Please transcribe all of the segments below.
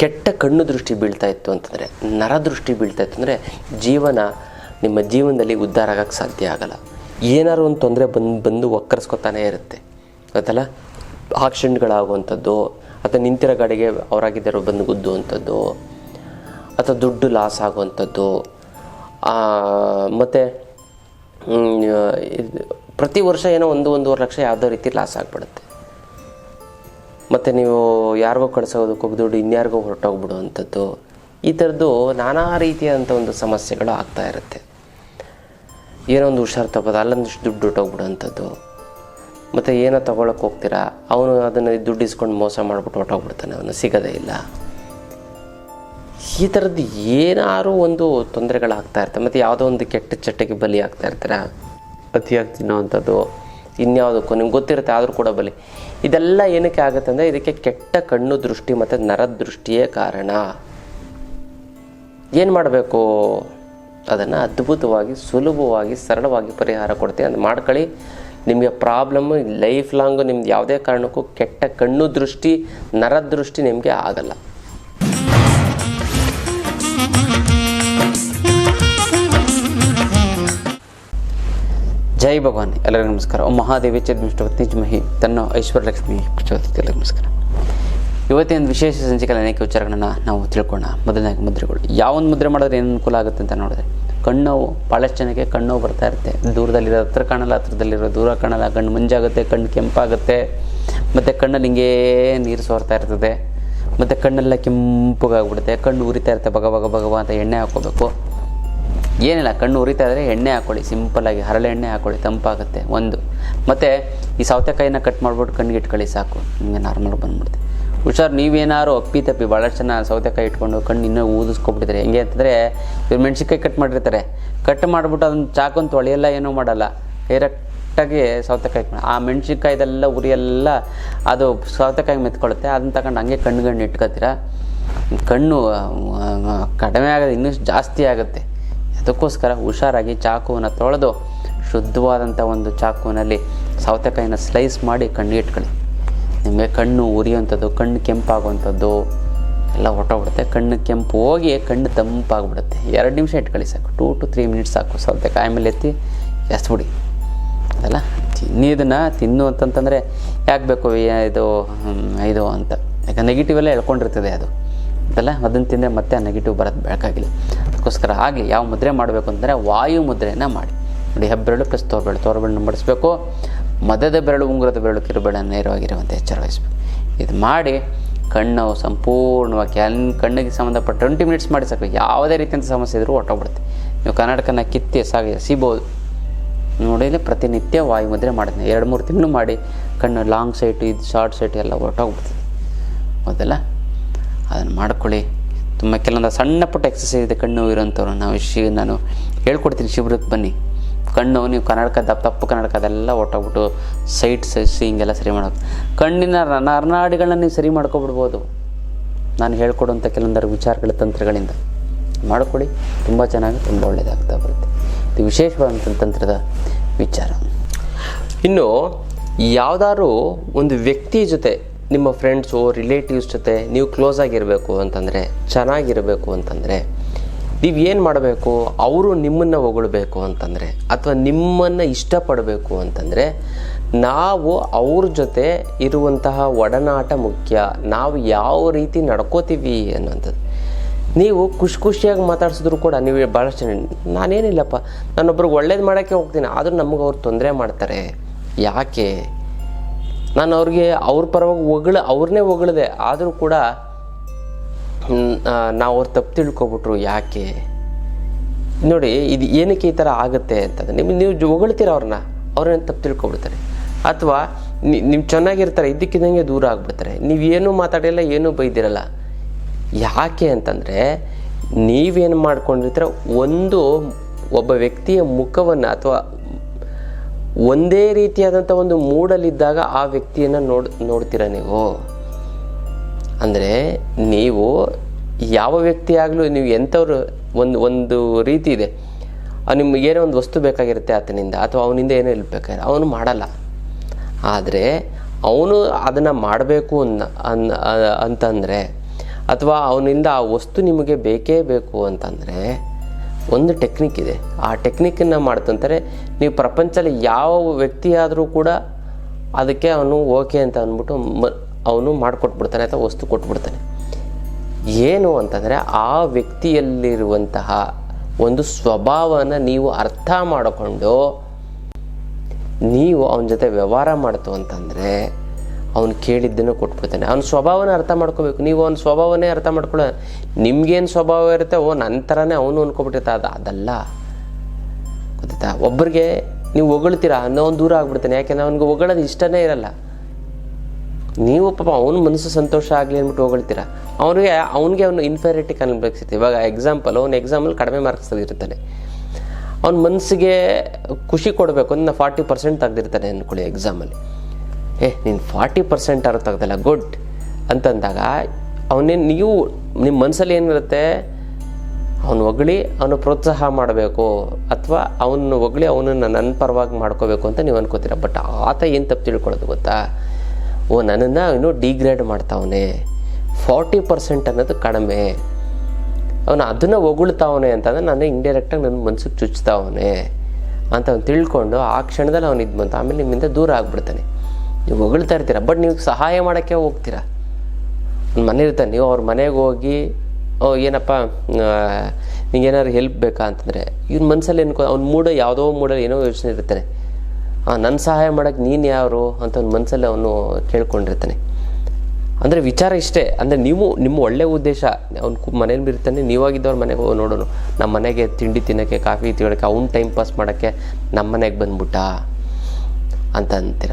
ಕೆಟ್ಟ ಕಣ್ಣು ದೃಷ್ಟಿ ಬೀಳ್ತಾ ಇತ್ತು ಅಂತಂದರೆ, ನರ ದೃಷ್ಟಿ ಬೀಳ್ತಾ ಇತ್ತು ಅಂದರೆ, ಜೀವನ ನಿಮ್ಮ ಜೀವನದಲ್ಲಿ ಉದ್ಧಾರ ಆಗೋಕ್ಕೆ ಸಾಧ್ಯ ಆಗಲ್ಲ. ಏನಾದ್ರು ಒಂದು ತೊಂದರೆ ಬಂದು ಬಂದು ಒಕ್ಕರ್ಸ್ಕೊತಾನೇ ಇರುತ್ತೆ. ಗೊತ್ತಲ್ಲ? ಆಕ್ಸಿಡೆಂಟ್ಗಳಾಗುವಂಥದ್ದು, ಅಥವಾ ನಿಂತಿರೋ ಗಾಡಿಗೆ ಅವರಾಗಿದ್ದರು ಬಂದು ಗುದ್ದುವಂಥದ್ದು, ಅಥವಾ ದುಡ್ಡು ಲಾಸ್ ಆಗುವಂಥದ್ದು ಮತ್ತು ಪ್ರತಿ ವರ್ಷ ಏನೋ ಒಂದು, ಒಂದೂವರೆ ಲಕ್ಷ ಯಾವುದೋ ರೀತಿ ಲಾಸ್ ಆಗಿಬಿಡುತ್ತೆ. ಮತ್ತು ನೀವು ಯಾರಿಗೋ ಕಳ್ಸೋದಕ್ಕೆ ಹೋಗ್ದುಡ್ಡು ಇನ್ಯಾರಿಗೋ ಹೊರಟೋಗ್ಬಿಡುವಂಥದ್ದು, ಈ ಥರದ್ದು ನಾನಾ ರೀತಿಯಾದಂಥ ಒಂದು ಸಮಸ್ಯೆಗಳು ಆಗ್ತಾ ಇರುತ್ತೆ. ಏನೋ ಒಂದು ಹುಷಾರು ತಗೋದು, ಅಲ್ಲೊಂದಿಷ್ಟು ದುಡ್ಡು ಹೊಟ್ಟೋಗ್ಬಿಡುವಂಥದ್ದು ಮತ್ತು ಏನೋ ತೊಗೊಳಕ್ಕೆ ಹೋಗ್ತೀರಾ, ಅವನು ಅದನ್ನು ದುಡ್ಡು ಇಸ್ಕೊಂಡು ಮೋಸ ಮಾಡಿಬಿಟ್ಟು ಹೊಟ್ಟೋಗ್ಬಿಡ್ತಾನೆ ಅವನು ಸಿಗೋದೇ ಇಲ್ಲ. ಈ ಥರದ್ದು ಏನಾರು ಒಂದು ತೊಂದರೆಗಳಾಗ್ತಾ ಇರ್ತವೆ ಮತ್ತು ಯಾವುದೋ ಒಂದು ಕೆಟ್ಟ ಚಟ್ಟಕ್ಕೆ ಬಲಿ ಆಗ್ತಾ ಇರ್ತಾರೆ? ಅತಿಯಾಗಿ ತಿನ್ನೋವಂಥದ್ದು. ಇನ್ಯಾವುದಕ್ಕೂ ನಿಮ್ಗೆ ಗೊತ್ತಿರುತ್ತೆ, ಆದರೂ ಕೂಡ ಬಲಿ. ಇದೆಲ್ಲ ಏನಕ್ಕೆ ಆಗುತ್ತೆ ಅಂದರೆ ಇದಕ್ಕೆ ಕೆಟ್ಟ ಕಣ್ಣು ದೃಷ್ಟಿ ಮತ್ತು ನರದ ದೃಷ್ಟಿಯೇ ಕಾರಣ. ಏನು ಮಾಡಬೇಕು? ಅದನ್ನು ಅದ್ಭುತವಾಗಿ, ಸುಲಭವಾಗಿ, ಸರಳವಾಗಿ ಪರಿಹಾರ ಕೊಡ್ತೀನಿ. ಅದು ಮಾಡ್ಕೊಳ್ಳಿ. ನಿಮಗೆ ಪ್ರಾಬ್ಲಮ್ಮು ಲೈಫ್ ಲಾಂಗು ನಿಮ್ದು ಯಾವುದೇ ಕಾರಣಕ್ಕೂ ಕೆಟ್ಟ ಕಣ್ಣು ದೃಷ್ಟಿ ನರದೃಷ್ಟಿ ನಿಮಗೆ ಆಗಲ್ಲ. ಜೈ ಭಗವಾನ್. ಎಲ್ಲರಿಗೂ ನಮಸ್ಕಾರ. ಓಂ ಮಹಾದೇವಿ ಚರ್ಮಿಷ್ಟವತ್ನಿಜ್ಮಹಿ ತನ್ನ ಐಶ್ವರ್ಯ ಲಕ್ಷ್ಮಿ ಎಲ್ಲರಿಗೂ ನಮಸ್ಕಾರ. ಇವತ್ತಿನ ವಿಶೇಷ ಸಂಚಿಕೆಯಲ್ಲಿ ಅನೇಕ ವಿಚಾರಗಳನ್ನು ನಾವು ತಿಳ್ಕೊಳ್ಳೋಣ ಮೊದಲನೇ ಮುದ್ರೆಗಳು. ಯಾವೊಂದು ಮುದ್ರೆ ಮಾಡಿದ್ರೆ ಏನು ಅನುಕೂಲ ಆಗುತ್ತೆ ಅಂತ ನೋಡಿದ್ರೆ ಕಣ್ಣು ಭಾಳಷ್ಟು ಜನಕ್ಕೆ ಕಣ್ಣು ಬರ್ತಾ ಇರುತ್ತೆ. ದೂರದಲ್ಲಿರೋ ಹತ್ರ ಕಾಣಲ್ಲ, ಹತ್ರದಲ್ಲಿರೋ ದೂರ ಕಾಣಲ್ಲ, ಕಣ್ಣು ಮಂಜಾಗುತ್ತೆ, ಕಣ್ಣು ಕೆಂಪಾಗುತ್ತೆ. ಮತ್ತು ಕಣ್ಣಲ್ಲಿ ಹಿಂಗೆ ನೀರು ಸೋರ್ತಾ ಇರ್ತದೆ. ಮತ್ತು ಕಣ್ಣೆಲ್ಲ ಕೆಂಪಗಾಗ್ಬಿಡುತ್ತೆ. ಕಣ್ಣು ಉರಿತಾ ಇರುತ್ತೆ ಬಗ ಬಗ ಬಗವ ಅಂತ ಎಣ್ಣೆ ಹಾಕ್ಕೋಬೇಕು. ಏನಿಲ್ಲ, ಕಣ್ಣು ಉರಿತಾ ಇದ್ದರೆ ಎಣ್ಣೆ ಹಾಕ್ಕೊಳ್ಳಿ ಸಿಂಪಲ್ಲಾಗಿ ಹರಳೆ ಎಣ್ಣೆ ಹಾಕ್ಕೊಳ್ಳಿ ತಂಪಾಗುತ್ತೆ, ಒಂದು. ಮತ್ತು ಈ ಸೌತೆಕಾಯಿನ ಕಟ್ ಮಾಡ್ಬಿಟ್ಟು ಕಣ್ಣಿಗೆ ಇಟ್ಕೊಳ್ಳಿ, ಸಾಕು. ನಿಮಗೆ ನಾರ್ಮಲ್ ಬಂದ್ಬಿಡುತ್ತೆ. ಹುಷಾರು, ನೀವೇನಾದ್ರು ಅಪ್ಪಿ ತಪ್ಪಿ ಭಾಳಷ್ಟು ಜನ ಸೌತೆಕಾಯಿ ಇಟ್ಕೊಂಡು ಕಣ್ಣು ಇನ್ನೂ ಊದಿಸ್ಕೊಬಿಟ್ಟಿದ್ರೆ ಹೆಂಗೆ ಅಂತಂದರೆ, ಇವ್ರು ಕಟ್ ಮಾಡಿರ್ತಾರೆ. ಕಟ್ ಮಾಡಿಬಿಟ್ಟು ಅದನ್ನ ಚಾಕೊಂತ ತೊಳೆಯಲ್ಲ ಏನೂ ಮಾಡಲ್ಲ. ಡೈರೆಕ್ಟಾಗಿ ಸೌತೆಕಾಯಿ. ಆ ಮೆಣ್ಸಿನ್ಕಾಯ್ದೆಲ್ಲ ಉರಿಯೆಲ್ಲ ಅದು ಸೌತೆಕಾಯಿ ಮೆತ್ಕೊಳ್ಳುತ್ತೆ. ಅದನ್ನ ತಗೊಂಡು ಹಂಗೆ ಕಣ್ಣು ಗಣ್ಣು ಇಟ್ಕೊತೀರಾ? ಕಣ್ಣು ಕಡಿಮೆ ಆಗೋದು ಇನ್ನೂ ಜಾಸ್ತಿ ಆಗುತ್ತೆ. ಅದಕ್ಕೋಸ್ಕರ ಹುಷಾರಾಗಿ ಚಾಕುವನ್ನು ತೊಳೆದು ಶುದ್ಧವಾದಂಥ ಒಂದು ಚಾಕುವಿನಲ್ಲಿ ಸೌತೆಕಾಯಿನ ಸ್ಲೈಸ್ ಮಾಡಿ ಕಣ್ಣಿಗೆ ಇಟ್ಕೊಳ್ಳಿ. ನಿಮಗೆ ಕಣ್ಣು ಉರಿಯುವಂಥದ್ದು, ಕಣ್ಣು ಕೆಂಪಾಗುವಂಥದ್ದು ಎಲ್ಲ ಹೊಟ್ಟೋಗ್ಬಿಡುತ್ತೆ ಕಣ್ಣು ಕೆಂಪು ಹೋಗಿ ಕಣ್ಣು ತಂಪಾಗ್ಬಿಡುತ್ತೆ. ಎರಡು ನಿಮಿಷ ಇಟ್ಕೊಳ್ಳಿ ಸಾಕು. ಟೂ ಟು ತ್ರೀ ಮಿನಿಟ್ಸ್ ಸಾಕು. ಸೌತೆಕಾಯಿ ಮೇಲೆ ಎತ್ತಿ ಎಸ್ಬಿಡಿ. ಅದೆಲ್ಲ? ತಿನ್ನಿ ಇದನ್ನು ತಿನ್ನು ಅಂತಂತಂದರೆ ಯಾಕೆ ಬೇಕು ಇದು ಇದು ಅಂತ. ಯಾಕೆ ನೆಗೆಟಿವ್ ಎಲ್ಲ ಎಳ್ಕೊಂಡಿರ್ತದೆ ಅದು. ಅದಲ್ಲ? ಅದನ್ನು ತಿಂದರೆ ಮತ್ತೆ ಆ ನೆಗೆಟಿವ್ ಬರೋದು ಬೇಕಾಗಿಲ್ಲ ಅದಕ್ಕೋಸ್ಕರ ಹಾಗೆ ಯಾವ ಮುದ್ರೆ ಮಾಡಬೇಕು ಅಂದರೆ ವಾಯು ಮುದ್ರೆಯನ್ನು ಮಾಡಿ. ನೋಡಿ, ಹೆಬ್ಬೆರಳು ಪ್ಲಸ್ ತೋರ್ಬೆರಳು. ತೋರ್ಬೆಳನ್ನು ಮಡಿಸ್ಬೇಕು ಮದದ ಬೆರಳು, ಉಂಗುರದ ಬೆರಳು ಕಿರುಬೆರಳು ನೇರವಾಗಿರುವಂತೆ ಎಚ್ಚರ ವಹಿಸ್ಬೇಕು ಇದು ಮಾಡಿ ಕಣ್ಣು ಸಂಪೂರ್ಣವಾಗಿ ಕಣ್ ಕಣ್ಣಿಗೆ ಸಂಬಂಧಪಟ್ಟ ಟ್ವೆಂಟಿ ಮಿನಿಟ್ಸ್ ಮಾಡಿ ಸಾಕು. ಯಾವುದೇ ರೀತಿಯಂಥ ಸಮಸ್ಯೆ ಇದ್ರೂ ಹೊಟ್ಟೋಗ್ಬಿಡುತ್ತೆ ನೀವು ಕರ್ನಾಟಕನ ಕಿತ್ತಿ ಸಾಗಿ, ಸಿಬೋದು. ನೋಡಿದರೆ ಪ್ರತಿನಿತ್ಯ ವಾಯು ಮುದ್ರೆ ಮಾಡಿದ್ನೆ. ಎರಡು, ಮೂರು ತಿಂಗಳು ಮಾಡಿ ಕಣ್ಣು ಲಾಂಗ್ ಸೈಟು ಇದು ಶಾರ್ಟ್ ಸೈಟ್ ಎಲ್ಲ ಹೊರಟೋಗ್ಬಿಡ್ತದೆ ಹೌದಲ್ಲ? ಅದನ್ನು ಮಾಡ್ಕೊಳ್ಳಿ. ತುಂಬ ಕೆಲವೊಂದು ಸಣ್ಣ ಪುಟ್ಟ ಎಕ್ಸಸೈಸ್ ಇದೆ, ಕಣ್ಣು ಇರೋಂಥವ್ರು ನಾವು ಶಿ ನಾನು ಹೇಳ್ಕೊಡ್ತೀನಿ ಶಿಬಿರಕ್ಕೆ ಬನ್ನಿ. ಕಣ್ಣು ನೀವು ಕನ್ನಡಕ ದಪ್ಪ ತಪ್ಪು ಕನ್ನಡಕ ಅದೆಲ್ಲ ಒಟ್ಟೋಗ್ಬಿಟ್ಟು ಸೈಟ್ ಸಸಿ ಹಿಂಗೆಲ್ಲ ಸರಿ ಮಾಡೋದು. ಕಣ್ಣಿನ ನರನಾಡಿಗಳನ್ನ ನೀವು ಸರಿ ಮಾಡ್ಕೊಬಿಡ್ಬೋದು. ನಾನು ಹೇಳ್ಕೊಡುವಂಥ ಕೆಲವೊಂದರ ವಿಚಾರಗಳ ತಂತ್ರಗಳಿಂದ. ಮಾಡ್ಕೊಳ್ಳಿ ತುಂಬ ಚೆನ್ನಾಗಿ, ತುಂಬ ಒಳ್ಳೆಯದಾಗ್ತಾ ಬರುತ್ತೆ. ಇದು ವಿಶೇಷವಾದಂಥ ತಂತ್ರದ ವಿಚಾರ. ಇನ್ನು, ಯಾವುದಾದ್ರೂ ಒಂದು ವ್ಯಕ್ತಿ ಜೊತೆ ನಿಮ್ಮ ಫ್ರೆಂಡ್ಸು ರಿಲೇಟಿವ್ಸ್ ಜೊತೆ ನೀವು ಕ್ಲೋಸ್ ಆಗಿರಬೇಕು ಅಂತಂದರೆ, ಚೆನ್ನಾಗಿರಬೇಕು ಅಂತಂದರೆ, ನೀವು ಏನು ಮಾಡಬೇಕು? ಅವರು ನಿಮ್ಮನ್ನು ಹೊಗಳಬೇಕು ಅಂತಂದರೆ, ಅಥವಾ ನಿಮ್ಮನ್ನು ಇಷ್ಟಪಡಬೇಕು ಅಂತಂದರೆ, ನಾವು ಅವ್ರ ಜೊತೆ ಇರುವಂತಹ ಒಡನಾಟ ಮುಖ್ಯ. ನಾವು ಯಾವ ರೀತಿ ನಡ್ಕೋತೀವಿ ಅನ್ನೋಂಥದ್ದು ನೀವು ಖುಷಿ ಖುಷಿಯಾಗಿ ಮಾತಾಡ್ಸಿದ್ರು ಕೂಡ ನೀವು ಭಾಳಷ್ಟು ನಾನೇನಿಲ್ಲಪ್ಪ, ನಾನೊಬ್ರಿಗೆ ಒಳ್ಳೇದು ಮಾಡೋಕ್ಕೆ ಹೋಗ್ತೀನಿ, ಆದರೂ ನಮಗೆ ಅವ್ರು ತೊಂದರೆ ಮಾಡ್ತಾರೆ. ಯಾಕೆ? ನಾನು ಅವ್ರಿಗೆ ಅವ್ರ ಪರವಾಗಿ ಹೊಗಳ, ಅವ್ರನ್ನೇ ಹೊಗಳಿದೆ. ಆದರೂ ಕೂಡ ನಾವು ಅವ್ರು ತಪ್ಪು ತಿಳ್ಕೊಬಿಟ್ರು ಯಾಕೆ? ನೋಡಿ, ಇದು ಏನಕ್ಕೆ ಈ ಥರ ಆಗುತ್ತೆ ಅಂತಂದ್ರೆ ನಿಮ್ಗೆ ನೀವು ಹೊಗಳ್ತೀರ ಅವ್ರನ್ನ ಅವ್ರನ್ನ ತಪ್ಪು ತಿಳ್ಕೊಬಿಡ್ತಾರೆ? ಅಥವಾ ನಿಮ್ಮ ಚೆನ್ನಾಗಿರ್ತಾರೆ, ಇದ್ದಕ್ಕಿದ್ದಂಗೆ ದೂರ ಆಗ್ಬಿಡ್ತಾರೆ. ನೀವೇನು ಮಾತಾಡಿಲ್ಲ, ಏನೂ ಬೈದಿರಲ್ಲ. ಯಾಕೆ ಅಂತಂದರೆ, ನೀವೇನು ಮಾಡ್ಕೊಂಡಿರ್ತೀರ, ಒಂದು ಒಬ್ಬ ವ್ಯಕ್ತಿಯ ಮುಖವನ್ನು ಅಥವಾ ಒಂದೇ ರೀತಿಯಾದಂಥ ಒಂದು ಮೂಡಲ್ಲಿದ್ದಾಗ ಆ ವ್ಯಕ್ತಿಯನ್ನು ನೋಡ್, ನೋಡ್ತೀರ ನೀವು? ಅಂದರೆ ನೀವು ಯಾವ ವ್ಯಕ್ತಿಯಾಗಲೂ ನೀವು ಎಂಥವ್ರು, ಒಂದು ಒಂದು ರೀತಿ ಇದೆ. ನಿಮ್ಗೆ ಏನೋ ಒಂದು ವಸ್ತು ಬೇಕಾಗಿರುತ್ತೆ ಆತನಿಂದ, ಅಥವಾ ಅವನಿಂದ ಏನೋ ಇಲ್ಬೇಕಾಗಿರೋ ಅವನು ಮಾಡಲ್ಲ. ಆದರೆ ಅವನು ಅದನ್ನು ಮಾಡಬೇಕು ಅನ್ನ, ಅನ್ ಅಂತಂದರೆ, ಅಥವಾ ಅವನಿಂದ ಆ ವಸ್ತು ನಿಮಗೆ ಬೇಕೇ ಬೇಕು ಅಂತಂದರೆ, ಒಂದು ಟೆಕ್ನಿಕ್ ಇದೆ. ಆ ಟೆಕ್ನಿಕ್ಕನ್ನು ಮಾಡ್ತಂತಾರೆ ನೀವು ಪ್ರಪಂಚದಲ್ಲಿ ಯಾವ ವ್ಯಕ್ತಿ ಆದರೂ ಕೂಡ ಅದಕ್ಕೆ ಅವನು ಓಕೆ ಅಂತ ಅಂದ್ಬಿಟ್ಟು ಮ, ಅವನು ಮಾಡಿಕೊಟ್ಬಿಡ್ತಾನೆ ಅಥವಾ ವಸ್ತು ಕೊಟ್ಬಿಡ್ತಾನೆ. ಏನು ಅಂತಂದರೆ ಆ ವ್ಯಕ್ತಿಯಲ್ಲಿರುವಂತಹ ಒಂದು ಸ್ವಭಾವನ ನೀವು ಅರ್ಥ ಮಾಡಿಕೊಂಡು ನೀವು ಅವನ ಜೊತೆ ವ್ಯವಹಾರ ಮಾಡ್ತು ಅಂತಂದರೆ ಅವನು ಕೇಳಿದ್ದನ್ನು ಕೊಟ್ಬಿಡ್ತಾನೆ. ಅವನ ಸ್ವಭಾವನ ಅರ್ಥ ಮಾಡ್ಕೋಬೇಕು. ನೀವು ಅವನ ಸ್ವಭಾವನೇ ಅರ್ಥ ಮಾಡ್ಕೊಳ್ಳೋ, ನಿಮ್ಗೇನು ಸ್ವಭಾವ ಇರುತ್ತೆ? ಓ ನನ್ನ ಥರನೇ ಅವನು ಅಂದ್ಕೊಬಿಟ್ಟಿರ್ತ ಅದು ಅದಲ್ಲ. ಗೊತ್ತಾಯ್ತಾ? ಒಬ್ಬರಿಗೆ ನೀವು ಹೊಗಳ್ತೀರಾ? ಅನ್ನೋ ಒಂದು ದೂರ ಆಗ್ಬಿಡ್ತಾನೆ. ಯಾಕೆಂದ್ರೆ ಅವ್ನಿಗೆ ಹೊಗಳೋದು ಇಷ್ಟನೇ ಇರಲ್ಲ. ನೀವು ಪಾಪ ಅವನ ಮನಸ್ಸು ಸಂತೋಷ ಆಗಲಿ ಅಂದ್ಬಿಟ್ಟು ಹೊಗಳ್ತೀರಾ? ಅವನಿಗೆ ಅವನಿಗೆ ಅವನು ಇನ್ಫೆರಿಟಿ ಕನ್ಬೇಕಿತ್ತು ಇವಾಗ ಎಕ್ಸಾಂಪಲ್ ಅವನು ಎಕ್ಸಾಮಲ್ಲಿ ಕಡಿಮೆ ಮಾರ್ಕ್ಸಲ್ಲಿ ಇರ್ತಾನೆ ಅವ್ನ ಮನಸ್ಸಿಗೆ ಖುಷಿ ಕೊಡಬೇಕು ಅಂತ ಫಾರ್ಟಿ ಪರ್ಸೆಂಟ್ ತೆಗ್ದಿರ್ತಾನೆ ಅಂದ್ಕೊಳ್ಳಿ ಎಕ್ಸಾಮಲ್ಲಿ ಏ, ನೀನು ಫಾರ್ಟಿ ಪರ್ಸೆಂಟ್ ಆರು ತೆಗ್ದಲ್ಲ ಗುಡ್ ಅಂತಂದಾಗ, ಅವನೇನು, ನೀವು ನಿಮ್ಮ ಮನಸ್ಸಲ್ಲಿ ಏನಿರುತ್ತೆ? ಅವನು ಒಗಳಿ ಅವನು ಪ್ರೋತ್ಸಾಹ ಮಾಡಬೇಕು ಅಥವಾ ಅವನು ಒಗಳಿ ಅವನನ್ನು ನನ್ನ ಪರವಾಗಿ ಮಾಡ್ಕೋಬೇಕು ಅಂತ ನೀವು ಅನ್ಕೋತೀರ. ಬಟ್ ಆತ ಏನು ತಪ್ಪು ತಿಳ್ಕೊಳ್ಳೋದು ಗೊತ್ತಾ? ಓ, ನನ್ನನ್ನು ಅವನು ಡಿಗ್ರೇಡ್ ಮಾಡ್ತಾವನೆ. ಫಾರ್ಟಿ ಪರ್ಸೆಂಟ್ ಅನ್ನೋದು ಕಡಿಮೆ. ಅವನು ಅದನ್ನು ಒಗಳ್ತಾವನೆ ಅಂತಂದ್ರೆ ನಾನು ಇಂಡೈರೆಕ್ಟಾಗಿ ನನ್ನ ಮನಸ್ಸಿಗೆ ಚುಚ್ತಾವನೆ ಅಂತ ಅವ್ನು ತಿಳ್ಕೊಂಡು ಆ ಕ್ಷಣದಲ್ಲಿ ಅವನು ಇದು ಬಂತು. ಆಮೇಲೆ ನಿಮ್ಮಿಂದ ದೂರ ಆಗ್ಬಿಡ್ತಾನೆ. ನೀವು ಹೊಗಳ್ತಾ ಇರ್ತೀರ. ಬಟ್ ನೀವು ಸಹಾಯ ಮಾಡೋಕ್ಕೆ ಹೋಗ್ತೀರ. ಮನೆ ಇರ್ತಾನೆ ನೀವು ಅವ್ರ ಮನೆಗೆ ಹೋಗಿ ಏನಪ್ಪ ನಿಂಗೇನಾದ್ರು ಹೆಲ್ಪ್ ಬೇಕಾ ಅಂತಂದರೆ, ಇವ್ನ ಮನಸ್ಸಲ್ಲಿ ಏನ್ಕೋ ಅವ್ನ ಮೂಡ ಯಾವುದೋ ಮೂಡಲ್ಲಿ ಏನೋ ಯೋಚನೆ ಇರ್ತಾನೆ ನನ್ನ ಸಹಾಯ ಮಾಡೋಕ್ಕೆ ನೀನು ಯಾರು ಅಂತ ಅವ್ನ ಮನಸ್ಸಲ್ಲಿ ಅವನು ಕೇಳ್ಕೊಂಡಿರ್ತಾನೆ. ಅಂದರೆ ವಿಚಾರ ಇಷ್ಟೇ, ಅಂದರೆ ನೀವು, ನಿಮ್ಮ ಒಳ್ಳೆಯ ಉದ್ದೇಶ, ಅವ್ನು ಮನೇಲಿ ಬಿರ್ತಾನೆ ನೀವಾಗಿದ್ದವ್ರ ಮನೆಗೆ ಹೋಗಿ ನೋಡೋನು ನಮ್ಮ ಮನೆಗೆ ತಿಂಡಿ ತಿನ್ನೋಕ್ಕೆ, ಕಾಫಿ ತಿನ್ನೋಕ್ಕೆ, ಅವ್ನ ಟೈಮ್ ಪಾಸ್ ಮಾಡೋಕ್ಕೆ ನಮ್ಮ ಮನೆಗೆ ಬಂದ್ಬಿಟ್ಟ ಅಂತ ಅಂತೀರ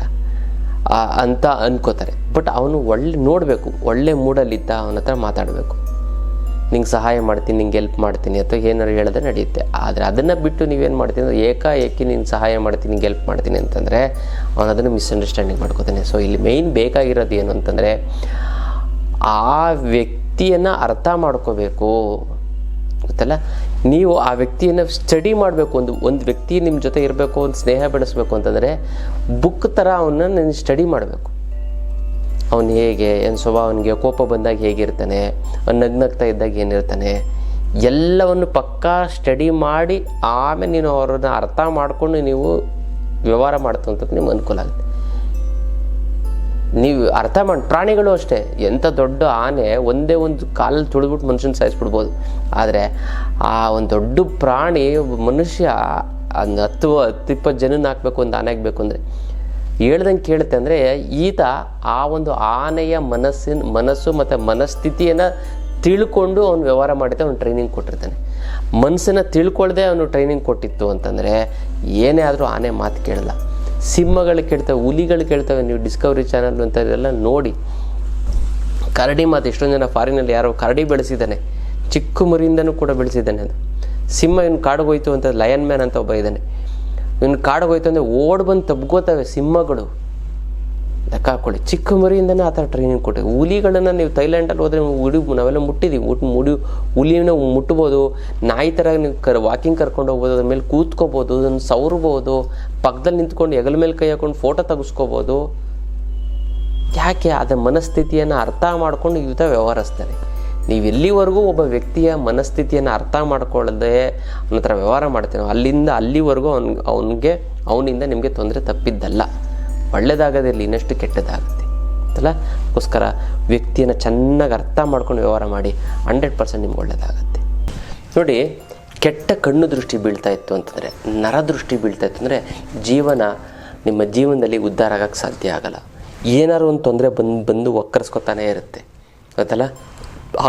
ಅಂತ ಅನ್ಕೋತಾರೆ. ಬಟ್ ಅವನು ಒಳ್ಳೆ, ನೋಡಬೇಕು, ಒಳ್ಳೆ ಮೂಡಲ್ಲಿದ್ದ ಅವನ ಹತ್ರ ಮಾತಾಡಬೇಕು. ನಿಂಗೆ ಸಹಾಯ ಮಾಡ್ತೀನಿ, ನಿಂಗೆ ಹೆಲ್ಪ್ ಮಾಡ್ತೀನಿ ಅಥವಾ ಏನಾರು ಹೇಳಿದ್ರೆ ನಡೆಯುತ್ತೆ. ಆದರೆ ಅದನ್ನು ಬಿಟ್ಟು ನೀವೇನು ಮಾಡ್ತೀನಿ ಅಂದರೆ ಏಕಾಏಕಿ ನೀನು ಸಹಾಯ ಮಾಡ್ತೀನಿ, ನಿಂಗೆ ಹೆಲ್ಪ್ ಮಾಡ್ತೀನಿ ಅಂತಂದರೆ ಅವನು ಅದನ್ನು ಮಿಸ್ಅಂಡರ್ಸ್ಟ್ಯಾಂಡಿಂಗ್ ಮಾಡ್ಕೋತಾನೆ. ಸೊ ಇಲ್ಲಿ ಮೇಯ್ನ್ ಬೇಕಾಗಿರೋದು ಏನು ಅಂತಂದರೆ ಆ ವ್ಯಕ್ತಿಯನ್ನು ಅರ್ಥ ಮಾಡ್ಕೋಬೇಕು. ಗೊತ್ತಲ್ಲ? ನೀವು ಆ ವ್ಯಕ್ತಿಯನ್ನು ಸ್ಟಡಿ ಮಾಡಬೇಕು. ಒಂದು ಒಂದು ವ್ಯಕ್ತಿ ನಿಮ್ಮ ಜೊತೆ ಇರಬೇಕು, ಒಂದು ಸ್ನೇಹ ಬೆಳೆಸಬೇಕು ಅಂತಂದರೆ ಬುಕ್ ಥರ ಅವನ್ನ ನೀನು ಸ್ಟಡಿ ಮಾಡಬೇಕು. ಅವನು ಹೇಗೆ ಏನು ಸ್ವಭಾವ ಅವನಿಗೆ, ಕೋಪ ಬಂದಾಗ ಹೇಗಿರ್ತಾನೆ ಅವ್ನು ನಗ್ನಗ್ತಾ ಇದ್ದಾಗ ಏನಿರ್ತಾನೆ, ಎಲ್ಲವನ್ನು ಪಕ್ಕಾ ಸ್ಟಡಿ ಮಾಡಿ, ಆಮೇಲೆ ನೀನು ಅವ್ರನ್ನ ಅರ್ಥ ಮಾಡಿಕೊಂಡು ನೀವು ವ್ಯವಹಾರ ಮಾಡ್ತಂಥದ್ದು ನಿಮ್ಗೆ ಅನುಕೂಲ ಆಗುತ್ತೆ. ನೀವು ಅರ್ಥ ಮಾಡಿ, ಪ್ರಾಣಿಗಳು ಅಷ್ಟೇ, ಎಂಥ ದೊಡ್ಡ ಆನೆ ಒಂದೇ ಒಂದು ಕಾಲಲ್ಲಿ ತುಳಿದ್ಬಿಟ್ಟು ಮನುಷ್ಯನ ಸಾಯಿಸ್ಬಿಡ್ಬೋದು. ಆದರೆ ಆ ಒಂದು ದೊಡ್ಡ ಪ್ರಾಣಿ ಮನುಷ್ಯ ಒಂದು ಹತ್ತು ಹತ್ತು, ಇಪ್ಪತ್ತು ಜನನ ಹಾಕ್ಬೇಕು, ಒಂದು ಆನೆ ಆಗಬೇಕು ಅಂದರೆ ಹೇಳ್ದಂಗೆ ಕೇಳುತ್ತೆ ಅಂದರೆ ಈತ ಆ ಒಂದು ಆನೆಯ ಮನಸ್ಸಿನ ಮನಸ್ಸು ಮತ್ತು ಮನಸ್ಥಿತಿಯನ್ನು ತಿಳ್ಕೊಂಡು ಅವನು ವ್ಯವಹಾರ ಮಾಡಿದ್ದೆ ಅವನು ಟ್ರೈನಿಂಗ್ ಕೊಟ್ಟಿರ್ತಾನೆ. ಮನಸ್ಸನ್ನು ತಿಳ್ಕೊಳ್ದೆ ಅವನು ಟ್ರೈನಿಂಗ್ ಕೊಟ್ಟಿತ್ತು ಅಂತಂದರೆ ಏನೇ ಆದರೂ ಆನೆ ಮಾತು ಕೇಳಲ್ಲ. ಸಿಂಹಗಳು ಕೇಳ್ತವೆ, ಹುಲಿಗಳು ಕೇಳ್ತವೆ, ನೀವು ಡಿಸ್ಕವರಿ ಚಾನಲ್ ಅಂತ ಇದೆಲ್ಲ ನೋಡಿ. ಕರಡಿ ಮಾತು ಎಷ್ಟೊಂದು ಜನ ಫಾರಿನಲ್ಲಿ ಯಾರೋ ಕರಡಿ ಬೆಳೆಸಿದ್ದಾನೆ. ಚಿಕ್ಕ ಮರಿಯಿಂದನೂ ಕೂಡ ಬೆಳೆಸಿದ್ದಾನೆ ಅದು. ಸಿಂಹ ಏನು ಕಾಡಿಗೆ ಅಂತ ಲಯನ್ ಮ್ಯಾನ್ ಅಂತ ಒಬ್ಬ ಇದ್ದಾನೆ. ಇವ್ನು ಕಾಡಿಗೆ ಹೋಯ್ತು ಅಂದರೆ ಓಡ್ ಬಂದು ತಬ್ಕೋತವೆ ಸಿಂಹಗಳು. ಲೆಕ್ಕ ಹಾಕೊಳ್ಳಿ ಚಿಕ್ಕ ಮರಿಯಿಂದನೇ ಆ ಥರ ಟ್ರೈನಿಂಗ್ ಕೊಟ್ಟೆ ಹುಲಿಗಳನ್ನು ನೀವು ಥೈಲ್ಯಾಂಡಲ್ಲಿ ಹೋದರೆ ಉಡಿ ನಾವೆಲ್ಲ ಮುಟ್ಟಿದ್ದೀವಿ ಮುಟ್ ಮುಡಿ, ಹುಲಿನ ಮುಟ್ಬೋದು. ನಾಯಿ ಥರ ನೀವು ಕರ್ ವಾಕಿಂಗ್ ಕರ್ಕೊಂಡು ಹೋಗ್ಬೋದು. ಅದ್ರ ಮೇಲೆ ಕೂತ್ಕೋಬೋದು. ಅದನ್ನು ಸವರ್ಬೋದು. ಪಕ್ಕದಲ್ಲಿ ನಿಂತ್ಕೊಂಡು ಹೆಗಲ ಮೇಲೆ ಕೈ ಹಾಕೊಂಡು ಫೋಟೋ ತೆಗೆಸ್ಕೋಬೋದು. ಯಾಕೆ? ಅದರ ಮನಸ್ಥಿತಿಯನ್ನು ಅರ್ಥ ಮಾಡ್ಕೊಂಡು ಇವತ್ತ ವ್ಯವಹರಿಸ್ತಾರೆ ನೀವು ಎಲ್ಲಿವರೆಗೂ ಒಬ್ಬ ವ್ಯಕ್ತಿಯ ಮನಸ್ಥಿತಿಯನ್ನು ಅರ್ಥ ಮಾಡ್ಕೊಳ್ಳದೆ ಅವನ ಹತ್ರ ವ್ಯವಹಾರ ಮಾಡ್ತೀನೋ, ಅಲ್ಲಿಂದ ಅಲ್ಲಿವರೆಗೂ ಅವ್ನ, ಅವನಿಗೆ, ಅವನಿಂದ ನಿಮಗೆ ತೊಂದರೆ ತಪ್ಪಿದ್ದಲ್ಲ. ಒಳ್ಳೆಯದಾಗೋದಿರಲಿ ಇನ್ನಷ್ಟು ಕೆಟ್ಟದಾಗುತ್ತೆ. ಅಲ್ಲ? ಅದಕ್ಕೋಸ್ಕರ ವ್ಯಕ್ತಿಯನ್ನು ಚೆನ್ನಾಗಿ ಅರ್ಥ ಮಾಡ್ಕೊಂಡು ವ್ಯವಹಾರ ಮಾಡಿ, ಹಂಡ್ರೆಡ್ ಪರ್ಸೆಂಟ್ ನಿಮ್ಗೆ ಒಳ್ಳೆಯದಾಗುತ್ತೆ ನೋಡಿ, ಕೆಟ್ಟ ಕಣ್ಣು ದೃಷ್ಟಿ ಬೀಳ್ತಾ ಇತ್ತು ಅಂತಂದರೆ ನರದೃಷ್ಟಿ ಬೀಳ್ತಾ ಇತ್ತು ಅಂದರೆ, ಜೀವನ ನಿಮ್ಮ ಜೀವನದಲ್ಲಿ ಉದ್ಧಾರ ಆಗೋಕ್ಕೆ ಸಾಧ್ಯ ಆಗಲ್ಲ. ಏನಾದ್ರು ಒಂದು ತೊಂದರೆ ಬಂದು ಬಂದು ಒಕ್ಕರ್ಸ್ಕೊತಾನೇ ಇರುತ್ತೆ. ಗೊತ್ತಲ್ಲ?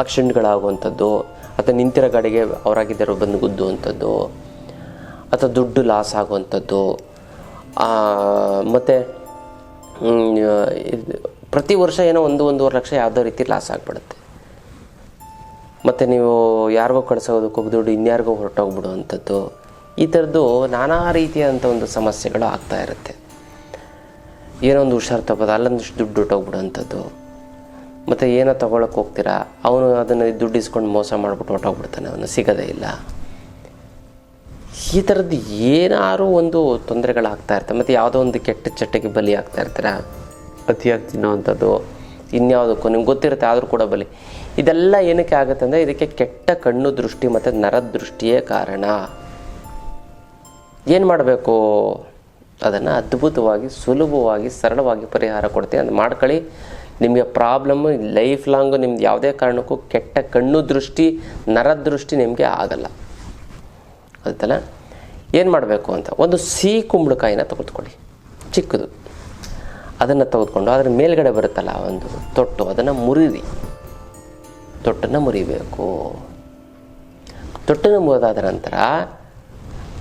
ಆಕ್ಸಿಡೆಂಟ್ಗಳಾಗುವಂಥದ್ದು ಅಥವಾ ನಿಂತಿರೋ ಗಾಡಿಗೆ ಅವರಾಗಿದ್ದರು ಬಂದು ಗುದ್ದುವಂಥದ್ದು, ಅಥವಾ ದುಡ್ಡು ಲಾಸ್ ಆಗುವಂಥದ್ದು ಮತ್ತು ಪ್ರತಿ ವರ್ಷ ಏನೋ ಒಂದು ಒಂದೂವರೆ ಲಕ್ಷ ಯಾವುದೋ ರೀತಿ ಲಾಸ್ ಆಗಿಬಿಡುತ್ತೆ. ಮತ್ತು ನೀವು ಯಾರಿಗೋ ಕಳ್ಸೋದಕ್ಕೆ ಹೋಗಿ ದುಡ್ಡು ಇನ್ಯಾರಿಗೋ ಹೊರಟೋಗ್ಬಿಡುವಂಥದ್ದು, ಈ ಥರದ್ದು ನಾನಾ ರೀತಿಯಾದಂಥ ಒಂದು ಸಮಸ್ಯೆಗಳು ಆಗ್ತಾ ಇರುತ್ತೆ. ಏನೋ ಒಂದು ಹುಷಾರು ತಪ್ಪದ, ಅಲ್ಲೊಂದಿಷ್ಟು ದುಡ್ಡು ಹೊಟ್ಟೋಗ್ಬಿಡುವಂಥದ್ದು ಮತ್ತು ಏನೋ ತೊಗೊಳಕ್ಕೆ ಹೋಗ್ತೀರಾ? ಅವನು ಅದನ್ನು ದುಡ್ಡು ಇಸ್ಕೊಂಡು ಮೋಸ ಮಾಡಿಬಿಟ್ಟು ಹೊಟ್ಟೋಗ್ಬಿಡ್ತಾನೆ ಅವನು ಸಿಗೋದೇ ಇಲ್ಲ. ಈ ಥರದ್ದು ಏನಾರು ಒಂದು ತೊಂದರೆಗಳಾಗ್ತಾ ಇರ್ತವೆ ಮತ್ತು ಯಾವುದೋ ಒಂದು ಕೆಟ್ಟ ಚಟ್ಟಿಗೆ ಬಲಿ ಆಗ್ತಾ ಇರ್ತೀರ? ಅತಿಯಾಗಿ ತಿನ್ನೋವಂಥದ್ದು, ಇನ್ಯಾವುದಕ್ಕೂ, ನಿಮ್ಗೆ ಗೊತ್ತಿರುತ್ತೆ, ಆದರೂ ಕೂಡ ಬಲಿ. ಇದೆಲ್ಲ ಏನಕ್ಕೆ ಆಗುತ್ತೆ ಅಂದರೆ, ಇದಕ್ಕೆ ಕೆಟ್ಟ ಕಣ್ಣು ದೃಷ್ಟಿ ಮತ್ತು ನರದೃಷ್ಟಿಯೇ ಕಾರಣ. ಏನು ಮಾಡಬೇಕು? ಅದನ್ನು ಅದ್ಭುತವಾಗಿ, ಸುಲಭವಾಗಿ, ಸರಳವಾಗಿ ಪರಿಹಾರ ಕೊಡ್ತೀನಿ. ಅದು ಮಾಡ್ಕೊಳ್ಳಿ ನಿಮಗೆ ಪ್ರಾಬ್ಲಮ್ ಲೈಫ್ ಲಾಂಗು ನಿಮ್ದು ಯಾವುದೇ ಕಾರಣಕ್ಕೂ ಕೆಟ್ಟ ಕಣ್ಣು ದೃಷ್ಟಿ ನರದೃಷ್ಟಿ ನಿಮಗೆ ಆಗಲ್ಲ. ಗೊತ್ತಲ್ಲ ಏನು ಮಾಡಬೇಕು ಅಂತ? ಒಂದು ಸಿಹಿ ಕುಂಬಳಕಾಯಿನ ತೆಗೆದುಕೊಳ್ಳಿ. ಚಿಕ್ಕದು. ಅದನ್ನು ತೆಗೆದುಕೊಂಡು ಅದರ ಮೇಲ್ಗಡೆ ಬರುತ್ತಲ್ಲ ಒಂದು ತೊಟ್ಟು, ಅದನ್ನು ಮುರಿರಿ. ತೊಟ್ಟನ್ನು ಮುರಿಬೇಕು. ತೊಟ್ಟನ್ನು ಮುರಿದಾದ ನಂತರ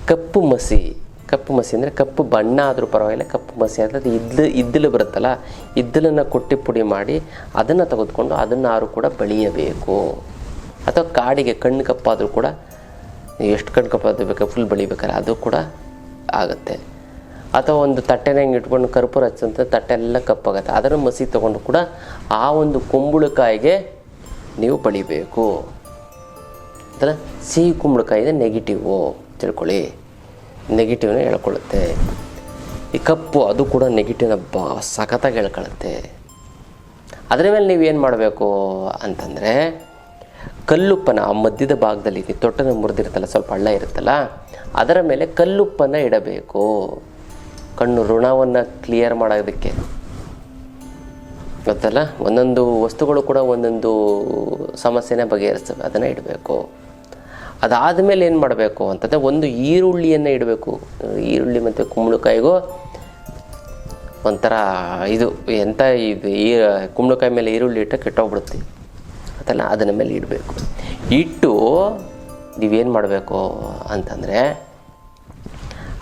ಕಪ್ಪು ಮಸಿ ಕಪ್ಪು ಮಸಿ ಅಂದರೆ ಕಪ್ಪು ಬಣ್ಣ ಆದರೂ ಪರವಾಗಿಲ್ಲ, ಕಪ್ಪು ಮಸಿ ಆದರೆ ಅದು ಇದ್ಲು, ಇದ್ದಲು ಬರುತ್ತಲ್ಲ ಇದ್ದಲನ್ನು ಕೊಟ್ಟಿ ಪುಡಿ ಮಾಡಿ ಅದನ್ನು ತೆಗೆದುಕೊಂಡು ಅದನ್ನಾರು ಕೂಡ ಬಳಿಯಬೇಕು. ಅಥವಾ ಕಾಡಿಗೆ ಕಣ್ಣು ಕಪ್ಪಾದರೂ ಕೂಡ, ಎಷ್ಟು ಕಣ್ಣು ಕಪ್ಪಾದ್ರು ಬೇಕು ಫುಲ್ ಬಳಿಬೇಕಾದ್ರೆ ಅದು ಕೂಡ ಆಗುತ್ತೆ. ಅಥವಾ ಒಂದು ತಟ್ಟೆನ ಹಿಂಗೆ ಇಟ್ಕೊಂಡು ಕರ್ಪೂರ ಹಚ್ಚಂತ ತಟ್ಟೆ ಎಲ್ಲ ಕಪ್ಪಾಗುತ್ತೆ. ಅದರ ಮಸಿ ತೊಗೊಂಡು ಕೂಡ ಆ ಒಂದು ಕುಂಬಳಕಾಯಿಗೆ ನೀವು ಬಳಿಬೇಕು. ಅದರ ಸಿಹಿ ಕುಂಬಳಕಾಯಿ ನೆಗೆಟಿವು ತಿಳ್ಕೊಳ್ಳಿ. ನೆಗೆಟಿವ್ನ ಹೇಳ್ಕೊಳ್ಳುತ್ತೆ. ಈ ಕಪ್ಪು ಅದು ಕೂಡ ನೆಗೆಟಿವ್ನ ಬ ಸಖತ್ತಾಗಿ ಹೇಳ್ಕೊಳ್ಳುತ್ತೆ. ಅದರ ಮೇಲೆ ನೀವು ಏನು ಮಾಡಬೇಕು ಅಂತಂದರೆ, ಕಲ್ಲುಪ್ಪನ ಆ ಮಧ್ಯದ ಭಾಗದಲ್ಲಿ ತೊಟ್ಟನ ಮುರಿದಿರುತ್ತಲ್ಲ, ಸ್ವಲ್ಪ ಹಳ್ಳ ಇರುತ್ತಲ್ಲ, ಅದರ ಮೇಲೆ ಕಲ್ಲುಪ್ಪನ ಇಡಬೇಕು. ಕಣ್ಣು ಋಣವನ್ನು ಕ್ಲಿಯರ್ ಮಾಡೋದಕ್ಕೆ. ಗೊತ್ತಲ್ಲ? ಒಂದೊಂದು ವಸ್ತುಗಳು ಕೂಡ ಒಂದೊಂದು ಸಮಸ್ಯೆನ ಬಗೆಹರಿಸ್ತವೆ, ಅದನ್ನು ಇಡಬೇಕು. ಅದಾದಮೇಲೆ ಏನು ಮಾಡಬೇಕು ಅಂತಂದರೆ ಒಂದು ಈರುಳ್ಳಿಯನ್ನು ಇಡಬೇಕು. ಈರುಳ್ಳಿ ಮತ್ತು ಕುಂಬಳಕಾಯಿಗೂ ಒಂಥರ ಇದು ಎಂಥ ಇದು, ಈ ಕುಂಬಳಕಾಯಿ ಮೇಲೆ ಈರುಳ್ಳಿ ಇಟ್ಟರೆ ಕೆಟ್ಟೋಗ್ಬಿಡುತ್ತೆ. ಅದನ್ನು ಅದನ್ನ ಮೇಲೆ ಇಡಬೇಕು. ಇಟ್ಟು ನೀವೇನು ಮಾಡಬೇಕು ಅಂತಂದರೆ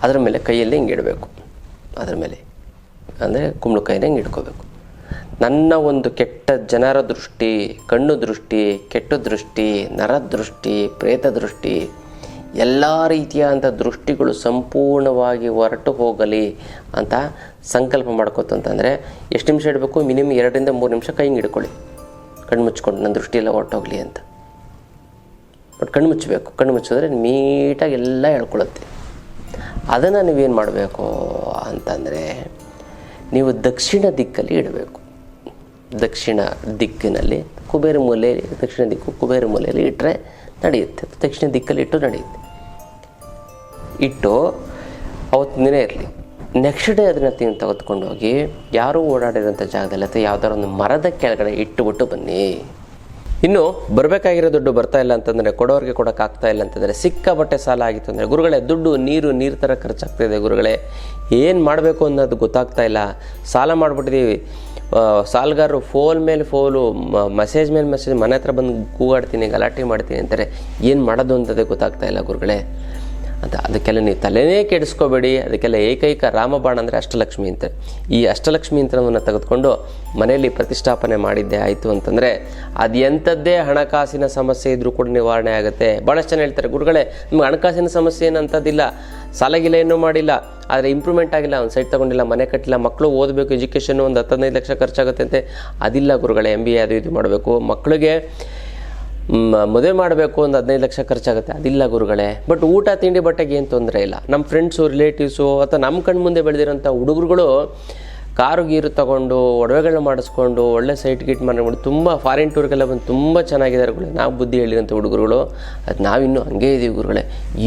ಅದ್ರ ಮೇಲೆ ಕೈಯಲ್ಲಿ ಹಿಂಗೆ ಇಡಬೇಕು. ಅದ್ರ ಮೇಲೆ ಅಂದರೆ ಕುಂಬಳಕಾಯಿನ ಹಿಂಗೆ ಇಟ್ಕೋಬೇಕು. ನನ್ನ ಒಂದು ಕೆಟ್ಟ ಜನರ ದೃಷ್ಟಿ, ಕಣ್ಣು ದೃಷ್ಟಿ, ಕೆಟ್ಟ ದೃಷ್ಟಿ, ನರ ದೃಷ್ಟಿ, ಪ್ರೇತ ದೃಷ್ಟಿ, ಎಲ್ಲ ರೀತಿಯಾದಂಥ ದೃಷ್ಟಿಗಳು ಸಂಪೂರ್ಣವಾಗಿ ಹೊರಟು ಹೋಗಲಿ ಅಂತ ಸಂಕಲ್ಪ ಮಾಡ್ಕೋತು ಅಂತಂದರೆ, ಎಷ್ಟು ನಿಮಿಷ ಇಡಬೇಕು? ಮಿನಿಮಮ್ ಎರಡರಿಂದ ಮೂರು ನಿಮಿಷ ಕೈ ಹಿಡ್ಕೊಳ್ಳಿ. ಕಣ್ಣು ಮುಚ್ಕೊಂಡು ನನ್ನ ದೃಷ್ಟಿ ಎಲ್ಲ ಹೊರಟೋಗ್ಲಿ ಅಂತ. ಬಟ್ ಕಣ್ಣು ಮುಚ್ಚಬೇಕು. ಕಣ್ಣು ಮುಚ್ಚಿದ್ರೆ ನೀಟಾಗಿ ಎಲ್ಲ ಹೇಳ್ಕೊಳ್ಳುತ್ತೆ ಅದನ್ನು ನೀವೇನು ಮಾಡಬೇಕು ಅಂತಂದರೆ, ನೀವು ದಕ್ಷಿಣ ದಿಕ್ಕಲ್ಲಿ ಇಡಬೇಕು. ದಕ್ಷಿಣ ದಿಕ್ಕಿನಲ್ಲಿ ಕುಬೇರ ಮೂಲೆಯಲ್ಲಿ ದಕ್ಷಿಣ ದಿಕ್ಕು ಕುಬೇರ ಮೂಲೆಯಲ್ಲಿ ಇಟ್ಟರೆ ನಡೆಯುತ್ತೆ. ದಕ್ಷಿಣ ದಿಕ್ಕಲ್ಲಿ ಇಟ್ಟು ನಡೆಯುತ್ತೆ. ಇಟ್ಟು ಅವತ್ತು ದಿನ ಇರಲಿ. ನೆಕ್ಸ್ಟ್ ಡೇ ಅದನ್ನು ನೀವು ತೆಗೆದುಕೊಂಡು ಹೋಗಿ ಯಾರೂ ಓಡಾಡಿರೋಂಥ ಜಾಗದಲ್ಲಿ ಅಥವಾ ಯಾವುದಾದ್ರು ಒಂದು ಮರದ ಕೆಳಗಡೆ ಇಟ್ಟುಬಿಟ್ಟು ಬನ್ನಿ. ಇನ್ನು ಬರಬೇಕಾಗಿರೋ ದುಡ್ಡು ಬರ್ತಾ ಇಲ್ಲ ಅಂತಂದರೆ, ಕೊಡೋರಿಗೆ ಕೊಡೋಕ್ಕಾಗ್ತಾ ಇಲ್ಲ ಅಂತಂದರೆ ಸಿಕ್ಕಾಬಟ್ಟೆ ಸಾಲ ಆಗಿತ್ತು ಅಂದರೆ, ಗುರುಗಳೇ, ದುಡ್ಡು, ನೀರು ನೀರು ಥರ ಖರ್ಚಾಗ್ತಾಯಿದೆ ಗುರುಗಳೇ. ಏನು ಮಾಡಬೇಕು ಅನ್ನೋದು ಗೊತ್ತಾಗ್ತಾ ಇಲ್ಲ. ಸಾಲ ಮಾಡಿಬಿಟ್ಟಿದ್ದೀವಿ ಸಾಲಗಾರರು ಫೋನ್ ಮೇಲೆ ಫೋನು ಮೆಸೇಜ್ ಮೇಲೆ ಮೆಸೇಜ್ ಮನೆ ಹತ್ರ ಬಂದು ಕೂಗಾಡ್ತೀನಿ, ಗಲಾಟೆ ಮಾಡ್ತೀನಿ ಅಂತಾರೆ. ಏನು ಮಾಡೋದು ಅಂತದೇ ಗೊತ್ತಾಗ್ತಾ ಇಲ್ಲ ಗುರುಗಳೇ. ಅಂತ. ಅದಕ್ಕೆಲ್ಲ ನೀವು ತಲೆನೇ ಕೆಡಿಸ್ಕೋಬೇಡಿ. ಅದಕ್ಕೆಲ್ಲ ಏಕೈಕ ರಾಮಬಾಣ ಅಂದರೆ ಅಷ್ಟಲಕ್ಷ್ಮಿ ಅಂತ. ಈ ಅಷ್ಟಲಕ್ಷ್ಮಿ ಯಂತ್ರವನ್ನು ತೆಗೆದುಕೊಂಡು ಮನೆಯಲ್ಲಿ ಪ್ರತಿಷ್ಠಾಪನೆ ಮಾಡಿದ್ದೆ ಆಯಿತು ಅಂತಂದರೆ ಅದು ಎಂಥದ್ದೇ ಹಣಕಾಸಿನ ಸಮಸ್ಯೆ ಇದ್ದರೂ ಕೂಡ ನಿವಾರಣೆ ಆಗುತ್ತೆ. ಭಾಳಷ್ಟು ಜನ ಹೇಳ್ತಾರೆ, ಗುರುಗಳೇ, ನಿಮ್ಗೆ ಹಣಕಾಸಿನ ಸಮಸ್ಯೆ ಏನಂಥದ್ದಿಲ್ಲ ಸಾಲಗಿಲ್ಲ, ಏನೂ ಮಾಡಿಲ್ಲ. ಆದರೆ ಇಂಪ್ರೂವ್ಮೆಂಟ್ ಆಗಿಲ್ಲ. ಒಂದು ಸೈಟ್ ತೊಗೊಂಡಿಲ್ಲ, ಮನೆ ಕಟ್ಟಿಲ್ಲ ಮಕ್ಕಳು ಓದಬೇಕು, ಎಜುಕೇಷನ್ ಒಂದು ಹತ್ತದೈದು ಲಕ್ಷ ಖರ್ಚಾಗುತ್ತೆ. ಅಂತೆ. ಅದಿಲ್ಲ ಗುರುಗಳೇ ಎಂ ಬಿ ಎ ಅದು ಇದು ಮಾಡಬೇಕು. ಮಕ್ಕಳಿಗೆ ಮದುವೆ ಮಾಡಬೇಕು ಒಂದು ಹದಿನೈದು ಲಕ್ಷ ಖರ್ಚಾಗುತ್ತೆ. ಅದಿಲ್ಲ ಗುರುಗಳೇ. ಬಟ್ ಊಟ, ತಿಂಡಿ, ಬಟ್ಟೆಗೆ ಏನು ತೊಂದರೆ ಇಲ್ಲ. ನಮ್ಮ ಫ್ರೆಂಡ್ಸು ರಿಲೇಟಿವ್ಸು ಅಥವಾ ನಮ್ಮ ಕಣ್ಣು ಮುಂದೆ ಬೆಳೆದಿರೋಂಥ ಹುಡುಗರುಗಳು ಕಾರು, ಗೀರು ತಗೊಂಡು ಒಡವೆಗಳನ್ನ ಮಾಡಿಸ್ಕೊಂಡು, ಒಳ್ಳೆ ಸೈಟ್ ಗೀಟ್ ಮಾಡಿಕೊಂಡು ತುಂಬ ಫಾರಿನ್ ಟೂರ್ಗೆಲ್ಲ ಬಂದು ತುಂಬ ಚೆನ್ನಾಗಿದ್ದಾರೆ ಗುರುಗಳೇ. ನಾವು ಬುದ್ಧಿ ಹೇಳಿರೋಂಥ ಹುಡುಗರುಗಳು. ಅದು ನಾವಿನ್ನೂ ಹಂಗೆ ಇದ್ದೀವಿ ಗುರುಗಳೇ.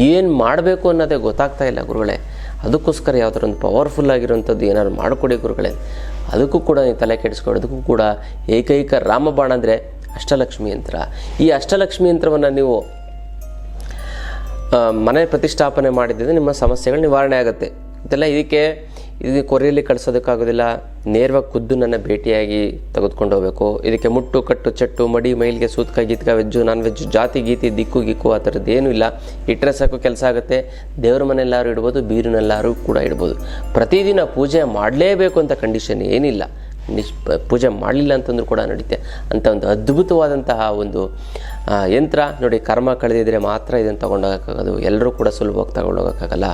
ಏನು ಮಾಡಬೇಕು ಅನ್ನೋದೇ ಗೊತ್ತಾಗ್ತಾ ಇಲ್ಲ ಗುರುಗಳೇ. ಅದಕ್ಕೋಸ್ಕರ ಯಾವ್ದಾರು ಒಂದು ಪವರ್ಫುಲ್ ಆಗಿರೋಂಥದ್ದು ಏನಾದ್ರು ಮಾಡಿಕೊಡಿ ಗುರುಗಳೇ. ಅದಕ್ಕೂ ಕೂಡ ನೀವು ತಲೆ ಕೆಡಿಸ್ಕೊಳ್ಳೋದಕ್ಕೂ ಕೂಡ ಏಕೈಕ ರಾಮಬಾಣ ಅಂದರೆ ಅಷ್ಟಲಕ್ಷ್ಮಿ ಯಂತ್ರ. ಈ ಅಷ್ಟಲಕ್ಷ್ಮಿ ಯಂತ್ರವನ್ನು ನೀವು ಮನೆ ಪ್ರತಿಷ್ಠಾಪನೆ ಮಾಡಿದ್ದರೆ ನಿಮ್ಮ ಸಮಸ್ಯೆಗಳು ನಿವಾರಣೆ ಆಗುತ್ತೆ. ಇದೆಲ್ಲ ಇದಕ್ಕೆ, ಇದು ಕೊರೆಯಲ್ಲಿ ಕಳಿಸೋದಕ್ಕಾಗೋದಿಲ್ಲ. ನೇರವಾಗಿ ಖುದ್ದು ನನ್ನ ಭೇಟಿಯಾಗಿ ತೆಗೆದುಕೊಂಡು ಹೋಗಬೇಕು. ಇದಕ್ಕೆ ಮುಟ್ಟು, ಕಟ್ಟು, ಚಟ್ಟು, ಮಡಿ, ಮೈಲಿಗೆ ಸೂತ್ಕ, ಗೀತ್ಕ, ವೆಜ್ಜು, ನಾನ್ ವೆಜ್ ಜಾತಿ, ಗೀತಿ, ದಿಕ್ಕು, ಗಿಕ್ಕು, ಆ ಥರದ್ದು ಏನೂ ಇಲ್ಲ. ಇಟ್ಟರೆ ಸಾಕು ಕೆಲಸ ಆಗುತ್ತೆ. ದೇವ್ರ ಮನೆಯಲ್ಲಾರು ಇಡ್ಬೋದು, ಬೀರಿನಲ್ಲಾರು ಕೂಡ ಇಡ್ಬೋದು. ಪ್ರತಿದಿನ ಪೂಜೆ ಮಾಡಲೇಬೇಕು ಅಂತ ಕಂಡೀಷನ್ ಏನಿಲ್ಲ. ಪೂಜೆ ಮಾಡಲಿಲ್ಲ ಅಂತಂದ್ರೂ ಕೂಡ ನಡೀತೆ. ಅಂತ ಒಂದು ಅದ್ಭುತವಾದಂತಹ ಒಂದು ಯಂತ್ರ. ನೋಡಿ, ಕರ್ಮ ಕಳೆದಿದ್ರೆ ಮಾತ್ರ ಇದನ್ನು ತೊಗೊಂಡೋಗೋಕ್ಕಾಗೋದು. ಎಲ್ಲರೂ ಕೂಡ ಸುಲಭವಾಗಿ ತಗೊಂಡೋಗೋಕ್ಕಾಗಲ್ಲ.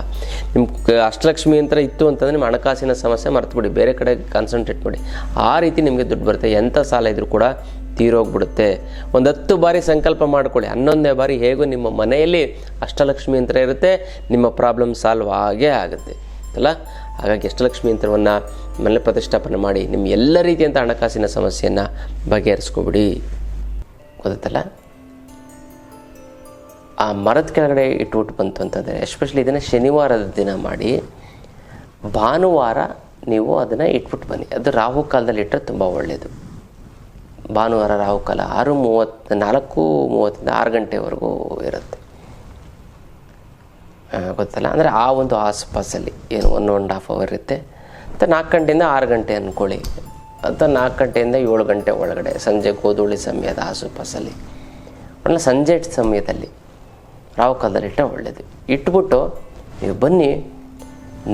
ನಿಮ್ಮ ಅಷ್ಟಲಕ್ಷ್ಮಿ ಯಂತ್ರ ಇತ್ತು ಅಂತಂದರೆ ನಿಮ್ಮ ಹಣಕಾಸಿನ ಸಮಸ್ಯೆ ಮರ್ತುಬಿಡಿ. ಬೇರೆ ಕಡೆ ಕಾನ್ಸಂಟ್ರೇಟ್ ಮಾಡಿ. ಆ ರೀತಿ ನಿಮಗೆ ದುಡ್ಡು ಬರುತ್ತೆ. ಎಂಥ ಸಾಲ ಇದ್ರೂ ಕೂಡ ತೀರೋಗ್ಬಿಡುತ್ತೆ. ಒಂದು ಹತ್ತು ಬಾರಿ ಸಂಕಲ್ಪ ಮಾಡ್ಕೊಳ್ಳಿ. ಹನ್ನೊಂದನೇ ಬಾರಿ ಹೇಗೂ ನಿಮ್ಮ ಮನೆಯಲ್ಲಿ ಅಷ್ಟಲಕ್ಷ್ಮಿ ಯಂತ್ರ ಇರುತ್ತೆ. ನಿಮ್ಮ ಪ್ರಾಬ್ಲಮ್ ಸಾಲ್ವ್ ಆಗೇ ಆಗುತ್ತೆ. ಅಲ್ಲ ಹಾಗಾಗಿ ಅಷ್ಟಲಕ್ಷ್ಮಿ ಯಂತ್ರವನ್ನು ಮನೆ ಪ್ರತಿಷ್ಠಾಪನೆ ಮಾಡಿ ನಿಮ್ಮ ಎಲ್ಲ ರೀತಿಯಂಥ ಹಣಕಾಸಿನ ಸಮಸ್ಯೆಯನ್ನು ಬಗೆಹರಿಸ್ಕೊಬಿಡಿ. ಗೊತ್ತಲ್ಲ ಆ ಮರದ ಕೆಳಗಡೆ ಇಟ್ಬಿಟ್ಟು ಬಂತು ಅಂತಂದರೆ ಎಸ್ಪೆಷಲಿ ಇದನ್ನು ಶನಿವಾರದ ದಿನ ಮಾಡಿ, ಭಾನುವಾರ ನೀವು ಅದನ್ನು ಇಟ್ಬಿಟ್ಟು ಬನ್ನಿ. ಅದು ರಾಹು ಕಾಲದಲ್ಲಿ ಇಟ್ಟರೆ ತುಂಬ ಒಳ್ಳೆಯದು ಭಾನುವಾರ ರಾಹುಕಾಲ ಆರು ಮೂವತ್ತು ನಾಲ್ಕು ಮೂವತ್ತಿಂದ ಆರು ಗಂಟೆವರೆಗೂ ಇರುತ್ತೆ. ಗೊತ್ತಲ್ಲ? ಅಂದರೆ ಆ ಒಂದು ಆಸುಪಾಸಲ್ಲಿ ಏನು ಒನ್ ಒನ್ ಹಾಫ್ ಅವರ್ ಇರುತ್ತೆ. ಮತ್ತು ನಾಲ್ಕು ಗಂಟೆಯಿಂದ ಆರು ಗಂಟೆ ಅಂದ್ಕೊಳ್ಳಿ ಅಥವಾ ನಾಲ್ಕು ಗಂಟೆಯಿಂದ ಏಳು ಗಂಟೆ ಒಳಗಡೆ, ಸಂಜೆ ಗೋಧೂಳಿ ಸಮಯದ ಆಸುಪಾಸಲ್ಲಿ. ಒಳ್ಳೆ ಸಂಜೆ ಸಮಯದಲ್ಲಿ ರಾವ್ ಕಾಲದಲ್ಲಿ ಇಟ್ಟರೆ ಒಳ್ಳೆಯದು ಇಟ್ಬಿಟ್ಟು ನೀವು ಬನ್ನಿ,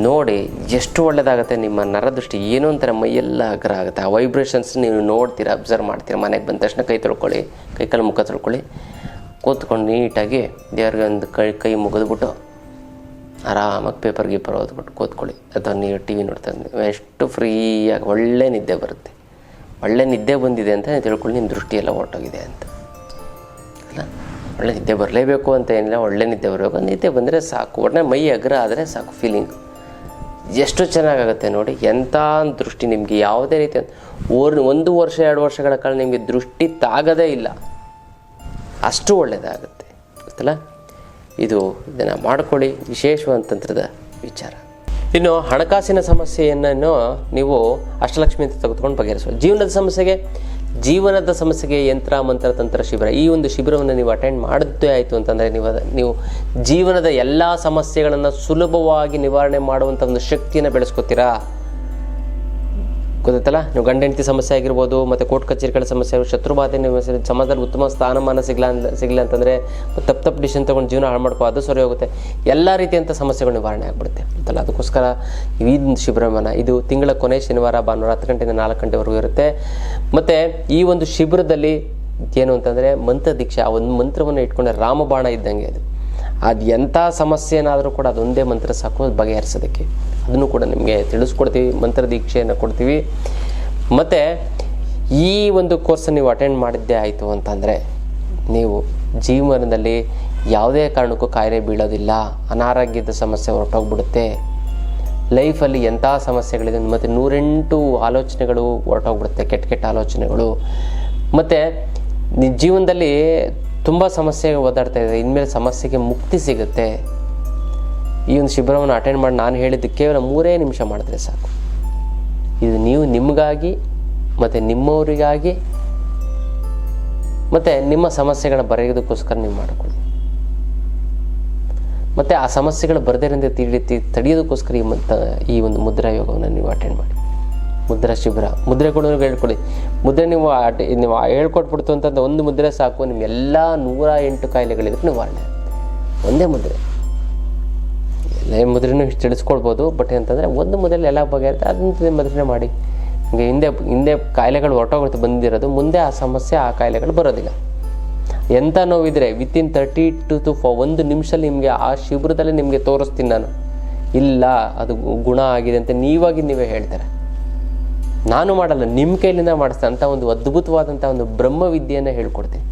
ನೋಡಿ ಎಷ್ಟು ಒಳ್ಳೆಯದಾಗುತ್ತೆ ನಿಮ್ಮ ನರದೃಷ್ಟಿ ಏನೋ ಒಂಥರ ಮೈಯೆಲ್ಲ ಅಗ್ರ ಆಗುತ್ತೆ. ಆ ವೈಬ್ರೇಷನ್ಸ್ ನೀವು ನೋಡ್ತೀರಾ ಅಬ್ಸರ್ವ್ ಮಾಡ್ತೀರಾ, ಮನೆಗೆ ಬಂದ ತಕ್ಷಣ ಕೈ ತೊಳ್ಕೊಳ್ಳಿ, ಕೈ ಕಾಲು ಮುಖ ತೊಳ್ಕೊಳ್ಳಿ. ಕೂತ್ಕೊಂಡು ನೀಟಾಗಿ ದೇವ್ರಿಗೆ ಒಂದು ಕೈ ಕೈ ಮುಗಿದ್ಬಿಟ್ಟು ಆರಾಮಾಗಿ ಪೇಪರ್ ಗೀಪರ್ ಓದ್ಬಿಟ್ಟು ಕೂತ್ಕೊಳ್ಳಿ. ಅಥವಾ ನೀವು ಟಿ ವಿ ನೋಡ್ತಾ. ಎಷ್ಟು ಫ್ರೀಯಾಗಿ, ಒಳ್ಳೆ ನಿದ್ದೆ ಬರುತ್ತೆ. ಒಳ್ಳೆ ನಿದ್ದೆ ಬಂದಿದೆ ಅಂತ ತಿಳ್ಕೊಳ್ಳಿ, ನಿಮ್ಮ ದೃಷ್ಟಿಯೆಲ್ಲ ಹೊರಟೋಗಿದೆ ಅಂತ. ಅಲ್ಲ? ಒಳ್ಳೆ ನಿದ್ದೆ ಬರಲೇಬೇಕು ಅಂತ ಏನಿಲ್ಲ, ಒಳ್ಳೆ ನಿದ್ದೆ ಬರಬೇಕು. ನಿದ್ದೆ ಬಂದರೆ ಸಾಕು. ಒಡನೆ ಮೈ ಅಗ್ರ ಆದರೆ ಸಾಕು ಫೀಲಿಂಗ್ ಎಷ್ಟು ಚೆನ್ನಾಗಾಗುತ್ತೆ ನೋಡಿ, ಎಂಥ ದೃಷ್ಟಿ ನಿಮಗೆ ಯಾವುದೇ ರೀತಿ ಓರ್, ಒಂದು ವರ್ಷ, ಎರಡು ವರ್ಷಗಳ ಕಾಲ ನಿಮಗೆ ದೃಷ್ಟಿ ತಾಗದೇ ಇಲ್ಲ. ಅಷ್ಟು ಒಳ್ಳೆಯದಾಗುತ್ತೆ ಗೊತ್ತಲ್ಲ? ಇದು ಇದನ್ನು ಮಾಡಿಕೊಳ್ಳಿ. ವಿಶೇಷವಾದ ತಂತ್ರದ ವಿಚಾರ. ಇನ್ನು ಹಣಕಾಸಿನ ಸಮಸ್ಯೆಯನ್ನು ನೀವು ಅಷ್ಟಲಕ್ಷ್ಮಿ ಅಂತ ತೆಗೆದುಕೊಂಡು ಬಗೆಹರಿಸುವ ಜೀವನದ ಸಮಸ್ಯೆಗೆ ಜೀವನದ ಸಮಸ್ಯೆಗೆ ಯಂತ್ರ, ಮಂತ್ರ, ತಂತ್ರ, ಶಿಬಿರ. ಈ ಒಂದು ಶಿಬಿರವನ್ನು ನೀವು ಅಟೆಂಡ್ ಮಾಡಿದ್ದೇ ಆಯಿತು ಅಂತಂದರೆ ನೀವು ನೀವು ಜೀವನದ ಎಲ್ಲ ಸಮಸ್ಯೆಗಳನ್ನು ಸುಲಭವಾಗಿ ನಿವಾರಣೆ ಮಾಡುವಂಥ ಒಂದು ಶಕ್ತಿಯನ್ನು ಬೆಳೆಸ್ಕೊತೀರಾ? ಗೊತ್ತಲ್ಲ ನೀವು ಗಂಡ, ಹೆಂಡತಿ ಸಮಸ್ಯೆ ಆಗಿರ್ಬೋದು, ಮತ್ತು ಕೋರ್ಟ್ ಕಚೇರಿಗಳ ಸಮಸ್ಯೆ ಶತ್ರುಬಾಧೆ ನೀವು ಸ- ಸಮಾಜದಲ್ಲಿ ಉತ್ತಮ ಸ್ಥಾನಮಾನ ಸಿಗಲ್ಲ ಸಿಗಲಿಲ್ಲ ಸಿಗಲ್ಲ ಅಂತಂದರೆ ತಪ್ಪು ತಪ್ಪು ಡಿಸಿಷನ್ ತೊಗೊಂಡು ಜೀವನ ಹಾಳು ಮಾಡ್ಕೋ, ಅದು ಸರಿ ಹೋಗುತ್ತೆ. ಎಲ್ಲ ರೀತಿಯಂಥ ಸಮಸ್ಯೆಗಳು ನಿವಾರಣೆ ಆಗಿಬಿಡುತ್ತೆ. ಅಂತಲ್ಲ ಅದಕ್ಕೋಸ್ಕರ ಈ ಶಿಬಿರಮಾನ ಇದು ತಿಂಗಳ ಕೊನೆ ಶನಿವಾರ, ಭಾನುವಾರ ಹತ್ತು ಗಂಟೆಯಿಂದ ನಾಲ್ಕು ಗಂಟೆವರೆಗೂ ಇರುತ್ತೆ. ಮತ್ತು ಈ ಒಂದು ಶಿಬಿರದಲ್ಲಿ ಏನು ಅಂತಂದರೆ ಮಂತ್ರ ದೀಕ್ಷೆ ಆ ಒಂದು ಮಂತ್ರವನ್ನು ಇಟ್ಕೊಂಡ್ರೆ ರಾಮಬಾಣ ಇದ್ದಂಗೆ ಅದು. ಅದು ಎಂಥ ಸಮಸ್ಯೆನಾದರೂ ಕೂಡ ಅದೊಂದೇ ಮಂತ್ರ ಸಾಕು ಬಗೆಹರಿಸೋದಕ್ಕೆ. ಅದನ್ನು ಕೂಡ ನಿಮಗೆ ತಿಳಿಸ್ಕೊಡ್ತೀವಿ, ಮಂತ್ರ ದೀಕ್ಷೆಯನ್ನು ಕೊಡ್ತೀವಿ. ಮತ್ತು ಈ ಒಂದು ಕೋರ್ಸನ್ನು ನೀವು ಅಟೆಂಡ್ ಮಾಡಿದ್ದೇ ಆಯಿತು ಅಂತಂದರೆ, ನೀವು ಜೀವನದಲ್ಲಿ ಯಾವುದೇ ಕಾರಣಕ್ಕೂ ಕಾಯಿಲೆ ಬೀಳೋದಿಲ್ಲ, ಅನಾರೋಗ್ಯದ ಸಮಸ್ಯೆ ಹೊರಟೋಗ್ಬಿಡುತ್ತೆ ಲೈಫಲ್ಲಿ ಎಂಥ ಸಮಸ್ಯೆಗಳಿದೆ ಮತ್ತು ನೂರೆಂಟು ಆಲೋಚನೆಗಳು ಹೊರಟೋಗ್ಬಿಡುತ್ತೆ, ಕೆಟ್ಟ ಕೆಟ್ಟ ಆಲೋಚನೆಗಳು. ಮತ್ತು ಜೀವನದಲ್ಲಿ ತುಂಬ ಸಮಸ್ಯೆ ಓದಾಡ್ತಾ ಇದೆ ಇನ್ಮೇಲೆ ಸಮಸ್ಯೆಗೆ ಮುಕ್ತಿ ಸಿಗುತ್ತೆ. ಈ ಒಂದು ಶಿಬಿರವನ್ನು ಅಟೆಂಡ್ ಮಾಡಿ ನಾನು ಹೇಳಿದ್ದು ಕೇವಲ ಮೂರೇ ನಿಮಿಷ ಮಾಡಿದ್ರೆ ಸಾಕು. ಇದು ನೀವು ನಿಮಗಾಗಿ, ಮತ್ತು ನಿಮ್ಮವರಿಗಾಗಿ, ಮತ್ತು ನಿಮ್ಮ ಸಮಸ್ಯೆಗಳ ಬರೆಯೋದಕ್ಕೋಸ್ಕರ ನೀವು ಮಾಡಿಕೊಳ್ಳಿ. ಮತ್ತು ಆ ಸಮಸ್ಯೆಗಳು ಬರದೇ ತಿಳಿ ತಿ- ತಡೆಯೋದಕ್ಕೋಸ್ಕರ ಈ ಮತ್ತು ಈ ಒಂದು ಮುದ್ರಾ ಯೋಗವನ್ನು ನೀವು ಅಟೆಂಡ್ ಮಾಡಿ. ಮುದ್ರಾ ಶಿಬಿರ. ಮುದ್ರೆ ಕೂಡ ಹೇಳ್ಕೊಳ್ಳಿ ಮುದ್ರೆ ನೀವು ನೀವು ಹೇಳ್ಕೊಟ್ಬಿಡ್ತು ಅಂತಂದ್ರೆ ಒಂದು ಮುದ್ರೆ ಸಾಕು ನಿಮ್ಮ ಎಲ್ಲ ನೂರ ಎಂಟು ಕಾಯಿಲೆಗಳಿದ್ರೆ ನಿವಾರಣೆ. ಒಂದೇ ಮುದ್ರೆ. ಎಲ್ಲ ಮುದ್ರೆನೂ ತಿಳಿಸ್ಕೊಳ್ಬೋದು ಬಟ್ ಅಂತಂದರೆ ಒಂದು ಮುದ್ರೆಲಿ ಎಲ್ಲ ಬಗೆಯಿರುತ್ತೆ ಅದನ್ನ ಮುದ್ರೆ ಮಾಡಿ. ನಿಮಗೆ ಹಿಂದೆ ಹಿಂದೆ ಕಾಯಿಲೆಗಳು ಹೊರಟೋಗುತ್ತೆ, ಬಂದಿರೋದು, ಮುಂದೆ ಆ ಸಮಸ್ಯೆ, ಆ ಕಾಯಿಲೆಗಳು ಬರೋದಿಲ್ಲ. ಎಂಥ ನೋವಿದ್ರೆ within thirty two to four ಒಂದು ನಿಮಿಷದಲ್ಲಿ ನಿಮಗೆ ಆ ಶಿಬಿರದಲ್ಲಿ ನಿಮಗೆ ತೋರಿಸ್ತೀನಿ ನಾನು. ಇಲ್ಲ, ಅದು ಗುಣ ಆಗಿದೆ ಅಂತ ನೀವಾಗಿ ನೀವೇ ಹೇಳ್ತಾರೆ. ನಾನು ಮಾಡಲ್ಲ ನಿಮ್ಮ ಕೈಲಿಂದ ಮಾಡಿಸ್ತೇನೆ ಅಂತ ಒಂದು ಅದ್ಭುತವಾದಂಥ ಒಂದು ಬ್ರಹ್ಮ ವಿದ್ಯೆಯನ್ನು ಹೇಳ್ಕೊಡ್ತೀನಿ.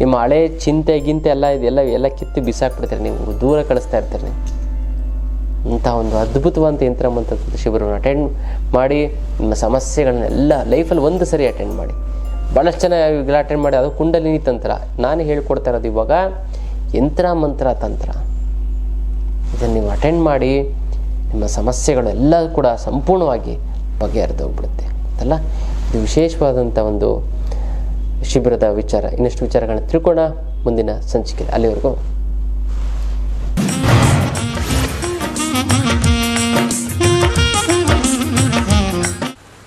ನಿಮ್ಮ ಹಳೆ ಚಿಂತೆ, ಗಿಂತೆ ಎಲ್ಲ ಇದೆಲ್ಲ ಎಲ್ಲ ಕಿತ್ತು ಬಿಸಾಕ್ಬಿಡ್ತೀರಿ ನೀವು, ದೂರ ಕಳಿಸ್ತಾ ಇರ್ತೀರಿ ನೀವು. ಇಂಥ ಒಂದು ಅದ್ಭುತವಾದಂಥ ಯಂತ್ರ ಮಂತ್ರ ಶಿಬಿರವನ್ನು ಅಟೆಂಡ್ ಮಾಡಿ, ನಿಮ್ಮ ಸಮಸ್ಯೆಗಳನ್ನೆಲ್ಲ ಲೈಫಲ್ಲಿ ಒಂದು ಸರಿ ಅಟೆಂಡ್ ಮಾಡಿ. ಭಾಳಷ್ಟು ಜನ ಇವೆಲ್ಲ ಅಟೆಂಡ್ ಮಾಡಿ, ಅದು ಕುಂಡಲಿನಿ ತಂತ್ರ. ನಾನು ಹೇಳ್ಕೊಡ್ತಾ ಇರೋದು ಇವಾಗ ಯಂತ್ರ, ಮಂತ್ರ, ತಂತ್ರ. ಇದನ್ನು ನೀವು ಅಟೆಂಡ್ ಮಾಡಿ, ನಿಮ್ಮ ಸಮಸ್ಯೆಗಳೆಲ್ಲ ಕೂಡ ಸಂಪೂರ್ಣವಾಗಿ ಬಗೆಹರಿದು ಹೋಗ್ಬಿಡುತ್ತೆ. ಅಲ್ಲ ಇದು ವಿಶೇಷವಾದಂಥ ಒಂದು ಶಿಬಿರದ ವಿಚಾರ. ಇನ್ನಷ್ಟು ವಿಚಾರಗಳನ್ನ ತಿಳ್ಕೊಳ್ಳೋಣ ಮುಂದಿನ ಸಂಚಿಕೆ ಅಲ್ಲಿವರೆಗೂ